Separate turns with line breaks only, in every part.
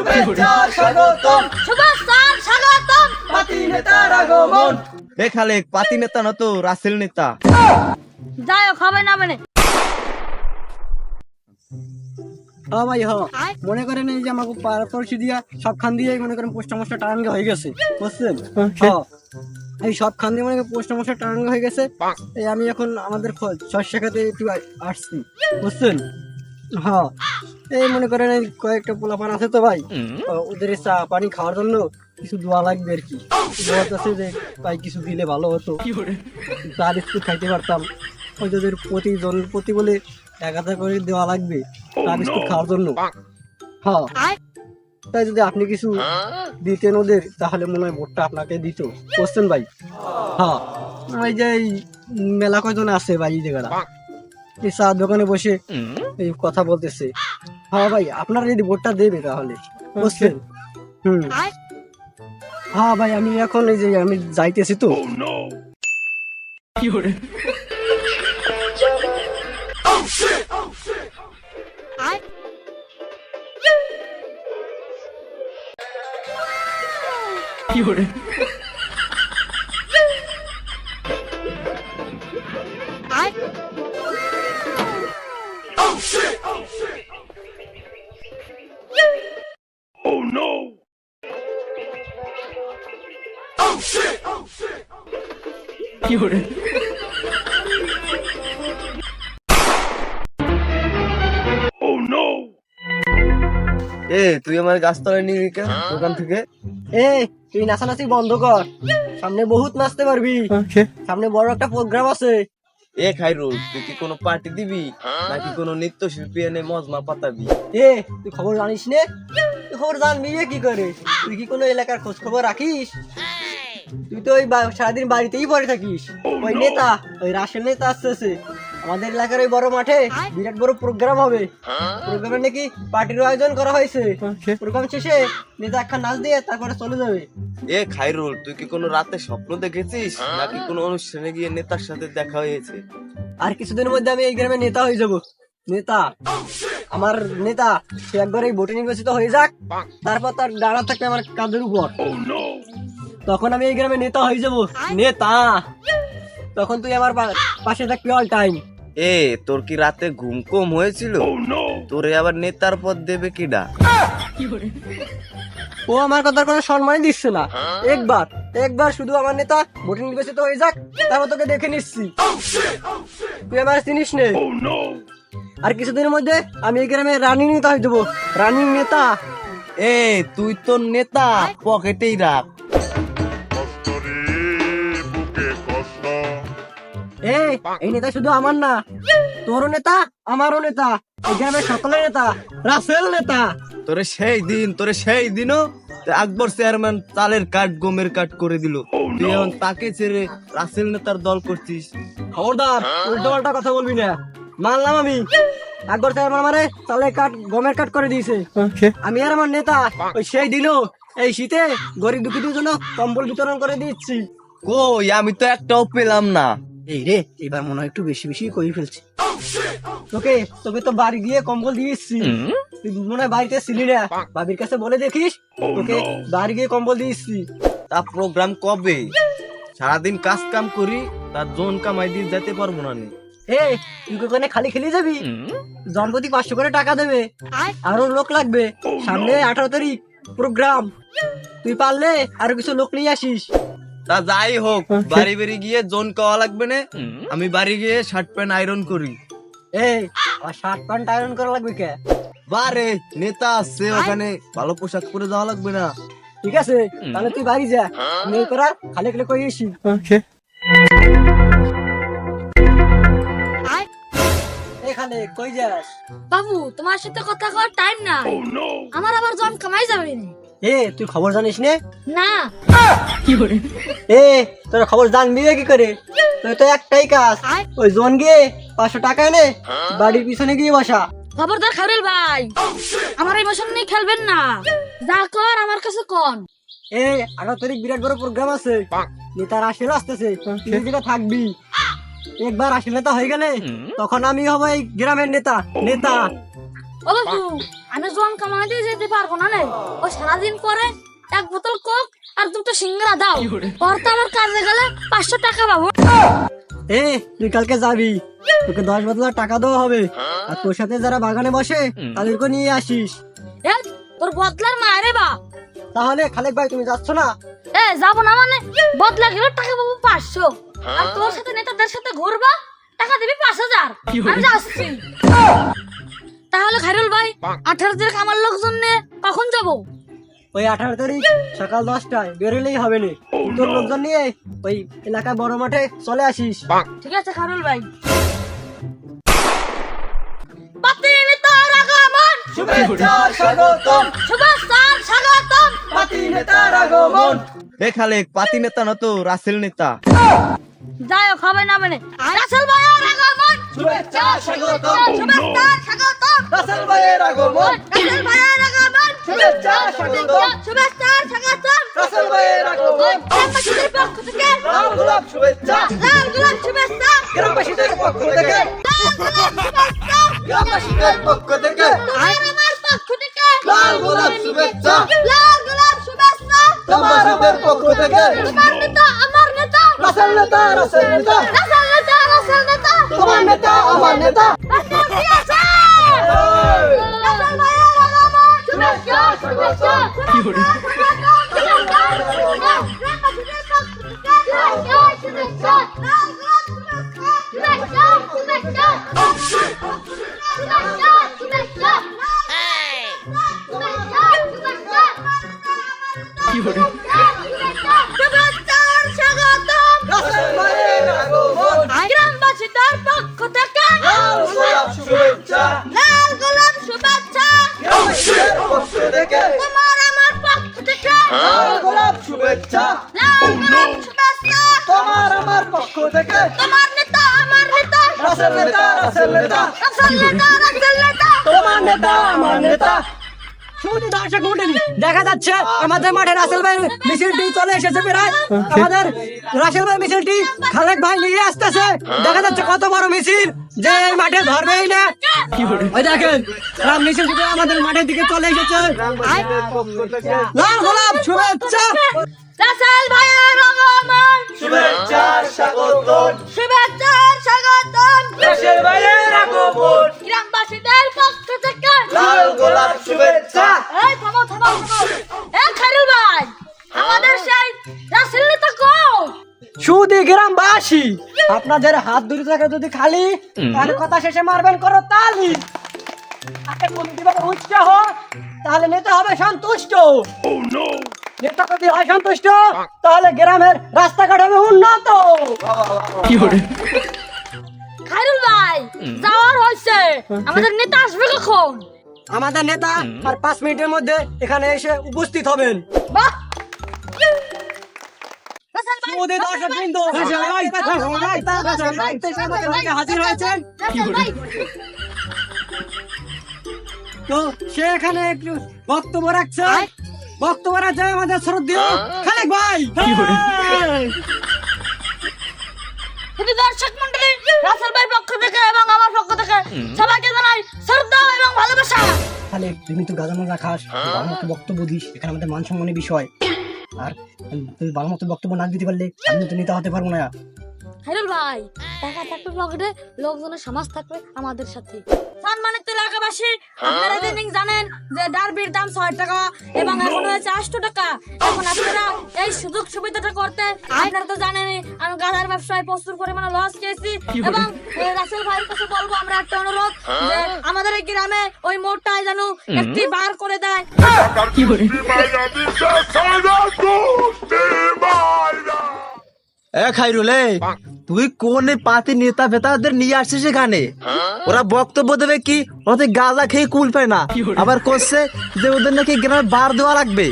শুভেচ্ছা স্বাগতম।
শুভেচ্ছা স্বাগতম।
পাতি নেতার আগমন।
এ খালেক পাতি নেতা না তো রাসেল নেতা।
যাই হোক হবে না মানে।
হ্যাঁ ভাই হ্যাঁ মনে করেন এই যে আমাকে পারপরশি দিয়া সবখান দিয়ে মনে করেন পোস্ট মশা টানাঙ্গা হয়ে গেছে। বুঝছেন? হ্যাঁ এই সবখান দিয়ে মনে করেন পোস্ট মশা টানাঙ্গা হয়ে গেছে। এই আমি এখন আমাদের শস্য খাতে একটু আসছি। বুঝছেন? হ্যাঁ। এই মনে করেন এই কয়েকটা পোলাপান আছে তো ভাই ও, ওদের চা পানি খাওয়ার জন্য কিছু দোয়া লাগবে আর কি। দোয়া আছে যে ভাই কিছু দিলে ভালো হতো। চা বিস্কুট খাইতে পারতাম। ওদের প্রতিজন প্রতি বলে এক হাজার করে দেওয়া লাগবে চা বিস্কুট খাওয়ার জন্য। হ্যাঁ। তাই যদি আপনি কিছু দিতেন ওদের তাহলে মনে হয় ভোটটা আপনাকে দিত। বুঝছেন ভাই? হ্যাঁ। ওই যে এই মেলা কয়জন আছে ভাই এই জায়গাটা? এই চা দোকানে বসে এই কথা বলতেছে। হ্যাঁ ভাই আপনারা যদি ভোটটা দেবে তাহলে। বুঝছেন? হুম। হ্যাঁ ভাই আমি এখন এই যে আমি যাইতেছি তো।
এ তুই আমার গাছতলায় নিয়ে দোকান থেকে
এ তুই নাচানাচি বন্ধ কর সামনে বহুত নাচতে পারবি সামনে বড় একটা প্রোগ্রাম আছে
এ খাইরুল তুই কি কোনো পার্টি দিবি নাকি কোনো নৃত্য শিল্পী এনে মজমা পাতাবি
এ তুই খবর জানিস নে তুই খবর জানবি কি করে তুই কি কোনো এলাকার খোঁজ খবর রাখিস তুই তো ওই সারাদিন বাড়িতেই পড়ে থাকিস। ওই নেতা ওই রাশের নেতা আসতেছে আমাদের এলাকার ওই বড় মাঠে বিরাট বড় প্রোগ্রাম হবে। প্রোগ্রামে নাকি পার্টির আয়োজন করা হয়েছে। প্রোগ্রাম শেষে নেতা একখান নাচ দিয়ে তারপরে চলে যাবে।
এ খাইরুল তুই কি কোনো রাতে স্বপ্ন দেখেছিস? নাকি কোনো অনুষ্ঠানে গিয়ে নেতার সাথে দেখা হয়েছে?
আর কিছুদিনের মধ্যে আমি এই গ্রামে নেতা হয়ে যাব। নেতা আমার নেতা সে একবার এই ভোটে নির্বাচিত হয়ে যাক। তারপর তার দাঁড়া থাকবে আমার কাঁধের উপর। তখন আমি এই গ্রামে নেতা হয়ে যাব। নেতা? তখন তুই আমার পাশে থাকবি অল টাইম
এ তোর কি রাতে ঘুম কম হয়েছিল? তোরে আবার নেতার পদ দেবে কিডা?
ও আমার কথার কোনো সম্মানই দিচ্ছে না। একবার একবার শুধু আমার নেতা ভোটে নির্বাচিত হয়ে যাক তারপর তোকে দেখে নিচ্ছি। তুই আমার চিনিস নে। আর কিছুদিনের মধ্যে আমি এই গ্রামে রানিং নেতা হয়ে যাব। রানিং নেতা।
এ তুই তো নেতা পকেটেই রাখ।
এই এই নেতা শুধু আমার না। তোরও নেতা আমারও নেতা। এই গ্রামের সকলের নেতা রাসেল নেতা।
তোরে সেই দিন তোরে সেই দিনও আকবর চেয়ারম্যান চালের কাঠ গমের কাঠ করে দিল। তুই এখন তাকে ছেড়ে রাসেল নেতার দল করছিস।
খবরদার উল্টো পাল্টা কথা বলবি না। মানলাম আমি। তাই আমার আমারে তাহলে কাঠ গমের কাঠ করে দিয়েছে। আমি আর আমার নেতা ওই সেই দিনও এই শীতে গরিব দুঃখীদের জন্য কম্বল বিতরণ করে দিচ্ছি।
কই আমি তো একটাও পেলাম না।
এই রে এবার মনে হয় একটু বেশি বেশি করে ফেলছি। তোকে তোকে তো বাড়ি গিয়ে কম্বল দিয়েছি তুই মনে হয় বাড়িতে ছিলি না বাবির কাছে বলে দেখিস তোকে বাড়ি গিয়ে কম্বল দিয়েছি
তা প্রোগ্রাম কবে? সারাদিন কাজ কাম করি তার জোন কামাই দিয়ে যেতে পারব না নে।
এই তুই ওখানে খালি খেলে যাবি? জনপ্রতি পাঁচশো করে টাকা দেবে। আরও লোক লাগবে। সামনে আঠারো তারিখ প্রোগ্রাম তুই পারলে আরও কিছু লোক নিয়ে আসিস।
তা যাই হোক বাড়ি বাড়ি গিয়ে জোন খাওয়া লাগবে না। আমি বাড়ি গিয়ে শার্ট প্যান্ট আয়রন করি।
এই আর শার্ট প্যান্ট আয়রন করা লাগবে কে?
বারে নেতা আছে ওখানে ভালো পোশাক পরে যাওয়া লাগবে না।
ঠিক আছে তাহলে তুই বাড়ি যা। নেই করা খালি খালি করে এসি? এখানে কই যাস?
বাবু তোমার সাথে কথা কওয়ার টাইম না আমার আবার জন কামাই যাবে না।
এ তুই খবর জানিস নে?
না।
এ তোর খবর জানবি কি করে? তোর তো একটাই কাজ। ওই জন গিয়ে পাঁচশো টাকা এনে বাড়ির পিছনে গিয়ে বসা।
খবরদার খাবরেল ভাই আমার এই বছর নিয়ে খেলবেন না। যা কর আমার কাছে কোন
এ আঠারো তারিখ বিরাট বড় প্রোগ্রাম আছে। নেতার আসলে আসতেছে। তুই যেটা থাকবি। একবার আসলে নেতা হয়ে গেলে তখন আমি হব এই গ্রামের নেতা। নেতা।
ও বাবু আমি বেতন কামাতে যেতে পারব না নে? ও সারাদিন পরে এক বোতল কোক আর দুটো সিঙ্গারা দাও। ওর? তো আমার কাজে গেলে পাঁচশো টাকা পাবো।
এ তুই কালকে যাবি? তোকে দশ বছর টাকা দেওয়া হবে। আর তোর সাথে যারা বাগানে বসে তাদেরকে নিয়ে আসিস।
এ তোর বদলার মায়েরে বা।
তাহলে খালেক ভাই তুমি যাচ্ছ না?
এ যাব না মানে? বদলা গেলে টাকা পাবো পাঁচশো। আর তোর সাথে নেতাদের সাথে ঘুরবা টাকা দিবি পাঁচ হাজার। আমি যাচ্ছি। তাহলে খাইরুল ভাই আঠারো তারিখ আমার লোকজন নিয়ে কখন যাব?
ওই আঠারো তারিখ সকাল দশটায় বেরোলেই হবে না। তোর লোকজন নিয়ে ওই এলাকায় বড় মাঠে চলে আসিস।
ঠিক আছে খারুল ভাই। পাতি নেতার আগমন।
শুভেচ্ছা স্বাগতম।
শুভেচ্ছা স্বাগতম।
পাতি নেতার আগমন।
এ খালেক পাতি নেতা না তো রাসেল নেতা।
যাই হোক হবে না মানে। রাসেল ভাইয়ের আগমন।
শুভেচ্ছা স্বাগতম।
স্বাগতম
ভাইয়ের আগমন
রাসেল ভাইয়ের আগমন
শুভেচ্ছা স্বাগতম
শুভেচ্ছা স্বাগতম
রাসেল ভাইয়ের আগমন
গ্রামবাসীদের পক্ষ থেকে
লাল গোলাপ শুভেচ্ছা।
লাল গোলাপ শুভেচ্ছা।
গ্রামবাসীদের পক্ষ থেকে।
লাল গোলাপ শুভেচ্ছা।
গ্রামবাসীদের পক্ষ থেকে।
আমার পক্ষ থেকে।
লাল গোলাপ শুভেচ্ছা।
লাল গোলাপ শুভেচ্ছা।
তোমার আমার পক্ষ থেকে।
তোমার নেতা আমার নেতা।
রাসেল নেতা রাসেল নেতা।
রাসেল নেতা রাসেল নেতা।
তোমার নেতা আমার নেতা।
শুভেচ্ছা
লাল গোলাপ শুভেচ্ছা।
লাল গোলাপ শুভেচ্ছা। তোমার আমার পক্ষ থেকে
তোমার
নেতা আমার নেতা।
রাসেল নেতা রাসেল নেতা।
রাসেল নেতা রাসেল নেতা।
তোমার নেতা আমার নেতা।
দর্শক মন্ডলী দেখা যাচ্ছে। আমাদের মাঠে রাসেল ভাই মিছিলটি চলে এসেছে প্রায়। আমাদের রাসেল ভাই মিছিলটি খালেক ভাই নিয়ে আসতেছে। দেখা যাচ্ছে কত বড় মিছিল। যে এই মাঠে ধরবেই না। ওই দেখেন রাম মিছিলটি তো আমাদের মাঠের দিকে চলে এসেছে। লাল গোলাপ শুভেচ্ছা।
রাসেল ভাইয়ের আগমন।
শুভেচ্ছা স্বাগতম।
শুভেচ্ছা স্বাগতম।
রাসেল ভাইয়ের আগমন।
গ্রামবাসীদের পক্ষ থেকে।
লাল গোলাপ শুভেচ্ছা।
এই থামো থামো। থামো এ খাইরুল ভাই আমাদের সেই রাসেল
সুদি গ্রামবাসী আপনাদের হাত দুটো থাকে যদি খালি তাহলে কথা শেষে মারবেন করো তালি। উৎসাহ? তাহলে নেতা হবে সন্তুষ্ট। নেতা যদি হয় সন্তুষ্ট তাহলে গ্রামের রাস্তাঘাট হবে উন্নত।
খাইরুল ভাই যাওয়ার হয়েছে। আমাদের নেতা আসবে কখন?
আমাদের নেতা আর পাঁচ মিনিটের মধ্যে এখানে এসে উপস্থিত হবেন।
বাহ! ভাই
হাজির হয়েছেন তো সে এখানে একটু বক্তব্য রাখছে। বক্তব্য রাখছে আমাদের শ্রদ্ধেয় খালেক ভাই।
দর্শক মন্ডলী রাসেল ভাইয়ের পক্ষ থেকে এবং আমার পক্ষ থেকে সবাইকে জানাই শ্রদ্ধা এবং ভালোবাসা।
তাহলে তুমি তো গাজানো রাখাস ভালো বক্তব্য দিস। এখানে আমাদের মান সম্মানের বিষয়। আর তুমি ভালো মতো বক্তব্য না দিতে পারলে আমি তো নেতা হতে পারব না।
হাইরুল ভাই টাকা থাকবে পকেটে লোকজনের সমাজ থাকবে আমাদের সাথে। সম্মানিত এলাকাবাসী আপনারা ইদানিং জানেন যে ডারবির দাম ছয় টাকা এবং এখন হয়েছে আটশো টাকা। এখন আপনারা এই সুযোগ সুবিধাটা করতে আপনারা তো জানেনই আমি গাধার ব্যবসায় প্রচুর পরিমাণে লস খেয়েছি এবং রাসেল ভাইয়ের কাছে বলব আমরা একটা অনুরোধ যে আমাদের এই গ্রামে ওই মোড়টায় যেন একটি বার করে দেয়।
মাইরা।
এ খাইরুল তুই কোন পাতি নেতা ফেতাদের নিয়ে আসছিস এখানে? ওরা বক্তব্য দেবে কি ওরা গাঁজা খেয়ে কুল পায় না। আবার করছে যে ওদের নাকি গ্রামে বার দেওয়া লাগবে।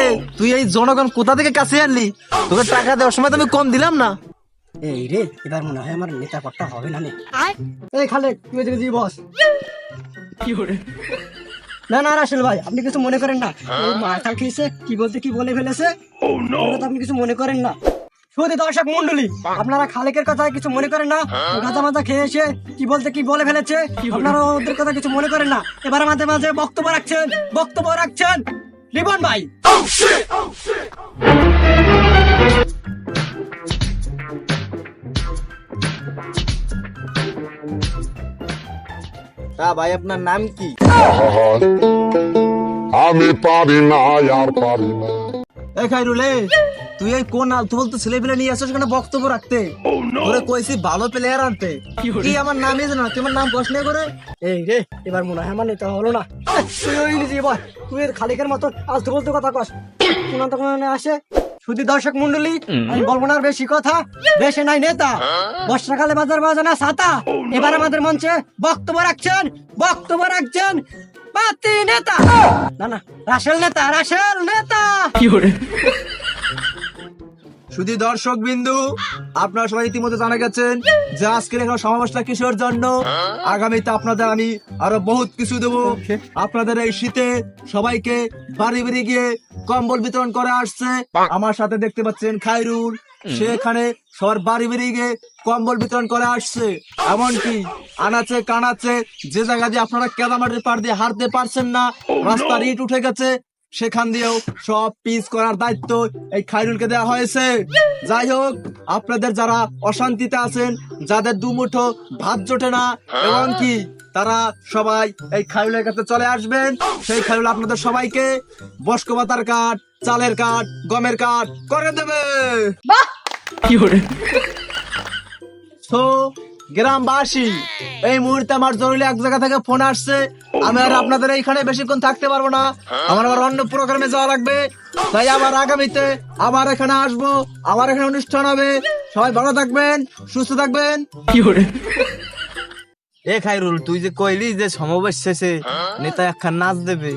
এ তুই এই জনগণ কোথা থেকে কাছে আনলি? তোকে টাকা দেওয়ার সময় তো আমি কম দিলাম না।
এই রে এবার মনে হয় আমার নেতা হবে না নে। এই খালে তুই এদিকে দিয়ে বস। না না রাসেল ভাই আপনি কিছু মনে করেন না। ও মাথা খেয়েছে কি বলতে কি বলে ফেলেছে? আপনি কিছু মনে করেন না। শুধু দর্শক মন্ডলী আপনারা খালেকের কথা কিছু মনে করেন না? গাঁজা মাজা খেয়ে এসে কি বলতে কি বলে ফেলেছে? আপনারা ওদের কথা কিছু মনে করেন না? এবার আমাদের মাঝে বক্তব্য রাখছেন বক্তব্য রাখছেন রিবন ভাই।
তা ভাই আপনার নাম কি?
আমি পারি না আর পারি না।
এ খাইরুলে তুই এই কোন আলতু বলতো ছেলে পেলে নিয়ে আসছিস কেন বক্তব্য রাখতে? তোরে কইছি ভালো প্লেয়ার আনতে। কি আমার নাম ইয়ে না? তুই আমার নাম প্রশ্ন করে?
এই রে এবার মনে হয় আমার নিতে হলো না। তুই ওই নিজে বল তুই এর খালিকের মতো আলতু বলতে কথা কস। কোন তখন আসে। শুধু দর্শক মন্ডলী আমি বলব না বেশি কথা। বেশি নাই নেতা। বর্ষাকালে বাজার বাজে না ছাতা। এবার আমাদের মঞ্চে বক্তব্য রাখছেন বক্তব্য রাখছেন পাতি নেতা। না না রাসেল নেতা রাসেল নেতা।
শুধু দর্শক বিন্দু আপনারা সবাই ইতিমধ্যে জানা গেছেন যে আজকের এখানে সমাবেশটা কিসের জন্য? আগামীতে আপনাদের আমি আরও বহুত কিছু দেবো। আপনাদের এই শীতে সবাইকে বাড়ি বাড়ি গিয়ে কম্বল বিতরণ করে আসছে। আমার সাথে দেখতে পাচ্ছেন খাইরুল সেখানে সবার বাড়ি বাড়ি গিয়ে কম্বল বিতরণ করে আসছে। এমনকি আনাচে কানাচে যে জায়গা দিয়ে আপনারা কেদামাটির পার দিয়ে হারতে পারছেন না রাস্তার ইট উঠে গেছে সেখান দিয়েও সব পিস করার দায়িত্ব এই খাইরুলকে দেওয়া হয়েছে। যাই হোক আপনাদের যারা অশান্তিতে আছেন যাদের দুমুঠো ভাত জোটে না এবং কি তারা সবাই এই খাইরুলের কাছে চলে আসবেন সেই খাইরুল আপনাদের সবাইকে বস্কবাতার কাঠ চালের কাঠ গমের কাঠ করে দেবে।
বাহ!
তো গ্রামবাসী এই মুহূর্তে আমার জরুরি এক জায়গা থেকে ফোন আসছে। আমি আর আপনাদের এইখানে বেশিক্ষণ থাকতে পারব না। আমার আবার অন্য প্রোগ্রামে যাওয়া লাগবে। তাই আবার আগামীতে আবার এখানে আসব। আবার এখানে অনুষ্ঠান হবে। সবাই ভালো থাকবেন সুস্থ থাকবেন। কি করে এ খাইরুল তুই যে কইলি যে সমাবেশ শেষে নেতা একখান নাচ দেবে।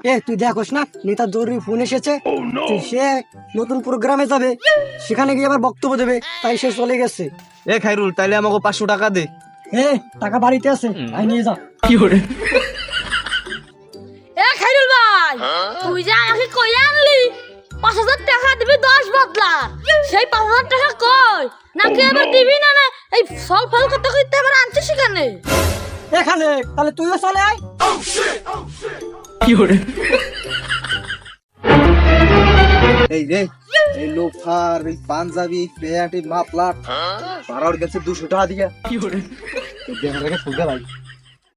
এ তুই দেখোস না নেতা জরুরি ফোন এসেছে। সে নতুন প্রোগ্রামে যাবে সেখানে গিয়ে আবার বক্তব্য দেবে তাই সে চলে গেছে।
এ খাইরুল তাইলে আমাকে পাঁচশো টাকা দে।
এ টাকা বাড়িতে আছে আই নিয়ে যা।
এ খাইরুল ভাই তুই যে আমাকে কই আনলি? পাঁচ হাজার টাকা দিবি দশ বদলা। সেই পাঁচ হাজার টাকা কই? নাকি এবার দিবি না না? এই ফল ফল কত করতে আবার আনছিস সেখানে?
এখানে তাহলে তুইও চলে আয়।
এই রে এই লোফার এই পাঞ্জাবি প্যান্ট এই মাফলার পাড়ার গেছে দুশো টাকা দিয়া। কি করে? দেখা শুনতে ভাই।